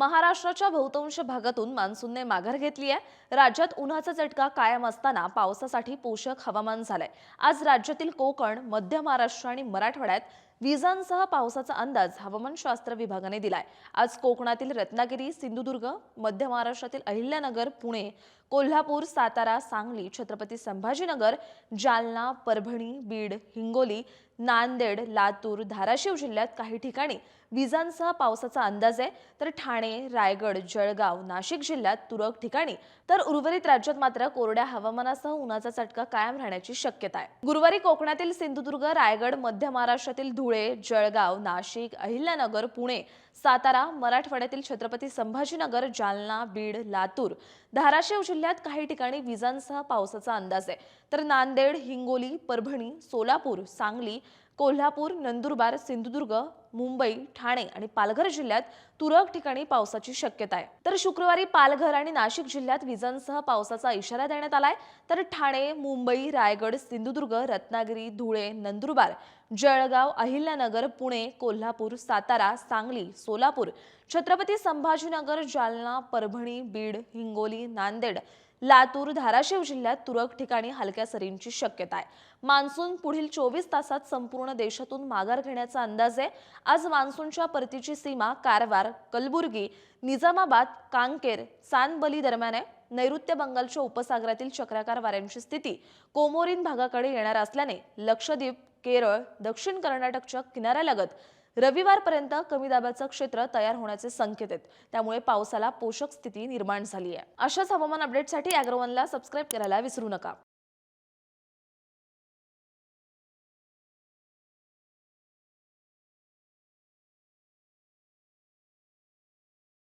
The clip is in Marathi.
महाराष्ट्राच्या बहुतांश भागातून मान्सूनने माघार घेतली आहे. राज्यात उन्हाचा चटका कायम असताना पावसासाठी पोषक हवामान झालंय. आज राज्यातील कोकण मध्य महाराष्ट्र आणि मराठवाड्यात विजांसह पावसाचा अंदाज हवामानशास्त्र विभागाने दिलाय. आज कोकणातील रत्नागिरी सिंधुदुर्ग मध्य महाराष्ट्रातील अहिल्यानगर पुणे कोल्हापूर सातारा सांगली छत्रपती संभाजीनगर जालना परभणी बीड हिंगोली नांदेड लातूर धाराशिव जिल्ह्यात काही ठिकाणी विजांसह पावसाचा अंदाज आहे. तर ठाणे रायगड जळगाव नाशिक जिल्ह्यात तुरळक ठिकाणी तर उर्वरित राज्यात मात्र कोरड्या हवामानासह उन्हाचा चटका कायम राहण्याची शक्यता आहे. गुरुवारी कोकणातील सिंधुदुर्ग रायगड मध्य महाराष्ट्रातील धुळे जळगाव नाशिक अहिल्यानगर पुणे सातारा मराठवाड्यातील छत्रपती संभाजीनगर जालना बीड लातूर. धाराशिव जिल्ह्यात काही ठिकाणी विजांसह पावसाचा अंदाज आहे. तर नांदेड हिंगोली परभणी सोलापूर सांगली कोल्हापूर नंदुरबार सिंधुदुर्ग मुंबई ठाणे आणि पालघर जिल्ह्यात तुरळक ठिकाणी पावसाची शक्यता आहे. तर शुक्रवारी पालघर आणि नाशिक जिल्ह्यात विजांसह पावसाचा इशारा देण्यात आलाय. तर ठाणे मुंबई रायगड सिंधुदुर्ग रत्नागिरी धुळे नंदुरबार जळगाव अहिल्यानगर पुणे कोल्हापूर सातारा सांगली सोलापूर छत्रपती संभाजीनगर जालना परभणी बीड हिंगोली नांदेड लातूर धाराशिव जिल्ह्यात तुरळक ठिकाणी हलक्या सरींची शक्यता आहे. मान्सून पुढील चोवीस तासात संपूर्ण देशातून माघार घेण्याचा अंदाज आहे. आज मान्सूनच्या परतीची सीमा कारवार कलबुर्गी निजामाबाद कांकेर सानबली दरम्यान आहे. नैऋत्य बंगालच्या उपसागरातील चक्राकार वाऱ्यांची स्थिती कोमोरीन भागाकडे येणार असल्याने लक्षद्वीप केरळ दक्षिण कर्नाटकच्या किनाऱ्यालगत रविवारपर्यंत कमी दाबाचं क्षेत्र तयार होण्याचे संकेत आहेत. त्यामुळे पावसाला पोषक स्थिती निर्माण झाली आहे. अशाच हवामान अपडेटसाठी अॅग्रोवनला सबस्क्राईब करायला विसरू नका.